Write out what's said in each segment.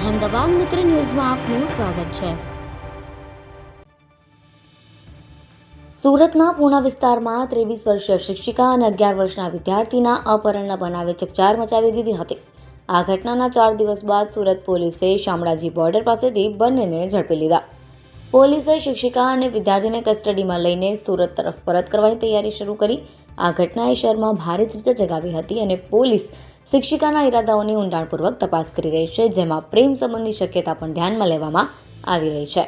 અહેમદાબાદ મિત્ર ન્યૂઝમાં આપનું સ્વાગત છે. સુરતના પૂણા વિસ્તારમાં ત્રેવીસ વર્ષીય શિક્ષિકા અને અગિયાર વર્ષના વિદ્યાર્થીના અપહરણના બનાવે ચકચાર મચાવી દીધી હતી. આ ઘટનાના ચાર દિવસ બાદ સુરત પોલીસે શામળાજી બોર્ડર પાસેથી બંનેને ઝડપી લીધા. પોલીસે શિક્ષિકા અને વિદ્યાર્થીને કસ્ટડીમાં લઈને સુરત તરફ પરત કરવાની તૈયારી શરૂ કરી. આ ઘટનાએ શહેરમાં ભારે ચર્ચા જગાવી હતી અને પોલીસ શિક્ષિકાના ઇરાદાઓની ઊંડાણપૂર્વક તપાસ કરી રહી છે, જેમાં પ્રેમ સંબંધી શક્યતા પણ ધ્યાનમાં લેવામાં આવી રહી છે.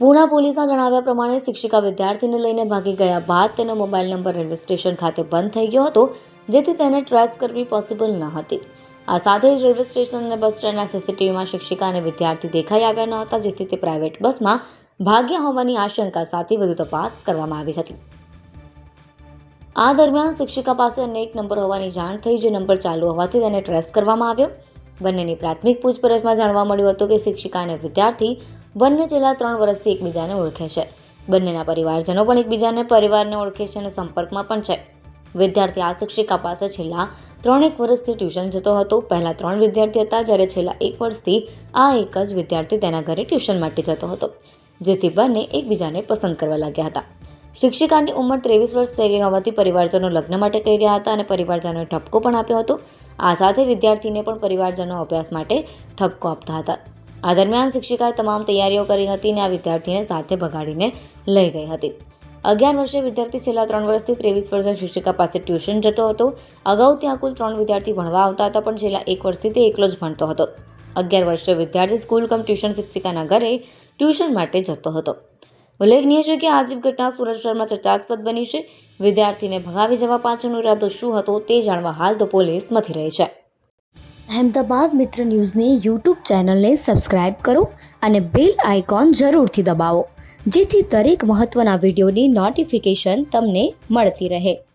પૂના પોલીસના જણાવ્યા પ્રમાણે શિક્ષિકા વિદ્યાર્થીને લઈને ભાગી ગયા બાદ તેનો મોબાઈલ નંબર રેલવે સ્ટેશન ખાતે બંધ થઈ ગયો હતો, જેથી તેને ટ્રેસ કરવી પોસિબલ ન હતી. આ સાથે જ રેલવે સ્ટેશન અને બસ સ્ટેન્ડના સીસીટીવીમાં શિક્ષિકા અને વિદ્યાર્થી દેખાઈ આવ્યા ન હતા, જેથી તે પ્રાઇવેટ બસમાં ભાગ્યા હોવાની આશંકા સાથે વધુ તપાસ કરવામાં આવી હતી. આ દરમિયાન શિક્ષિકા પાસે અનેક નંબર હોવાની જાણ થઈ, જે નંબર ચાલુ હોવાથી તેને ટ્રેસ કરવામાં આવ્યો. બંનેની પ્રાથમિક પૂછપરછમાં જાણવા મળ્યું હતું કે શિક્ષિકા અને વિદ્યાર્થી બંને છેલ્લા ત્રણ વર્ષથી એકબીજાને ઓળખે છે. બંનેના પરિવારજનો પણ એકબીજાને પરિવારને ઓળખે છે અને સંપર્કમાં પણ છે. વિદ્યાર્થી આ શિક્ષિકા પાસે છેલ્લા ત્રણેક વર્ષથી ટ્યુશન જતો હતો. પહેલાં ત્રણ વિદ્યાર્થી હતા, જ્યારે છેલ્લા એક વર્ષથી આ એક જ વિદ્યાર્થી તેના ઘરે ટ્યુશન માટે જતો હતો, જેથી બંને એકબીજાને પસંદ કરવા લાગ્યા હતા. શિક્ષિકાની ઉંમર ત્રેવીસ વર્ષ થઈ ગઈ હોવાથી પરિવારજનો લગ્ન માટે કહી રહ્યા હતા અને પરિવારજનોએ ઠપકો પણ આપ્યો હતો. આ સાથે વિદ્યાર્થીને પણ પરિવારજનો અભ્યાસ માટે ઠપકો આપતા હતા. આ દરમિયાન શિક્ષિકાએ તમામ તૈયારીઓ કરી હતી અને આ વિદ્યાર્થીને સાથે ભગાડીને લઈ ગઈ હતી. અગિયાર વર્ષે વિદ્યાર્થી છેલ્લા ત્રણ વર્ષથી ત્રેવીસ વર્ષના શિક્ષિકા પાસે ટ્યુશન જતો હતો. અગાઉ ત્યાં કુલ ત્રણ વિદ્યાર્થી ભણવા આવતા હતા, પણ છેલ્લા એક વર્ષથી તે એકલો જ ભણતો હતો. અગિયાર વર્ષે વિદ્યાર્થી સ્કૂલ કમ ટ્યુશન શિક્ષિકાના ઘરે ટ્યુશન માટે જતો હતો. ઉલ્લેખનીય છે કે આ જીવ ઘટના સુરત શહેરમાં ચર્ચાસ્પદ બની છે. વિદ્યાર્થીને ભગાવી જવા પાછળનો ઇરાદો શું હતો તે જાણવા હાલ તો પોલીસ મથી રહી છે. અહેમદાબાદ મિત્ર ન્યૂઝની યુટ્યુબ ચેનલને સબસ્ક્રાઇબ કરો અને બેલ આઇકોન જરૂરથી દબાવો, જેથી દરેક મહત્ત્વના વિડીયોની નોટિફિકેશન તમને મળતી રહે.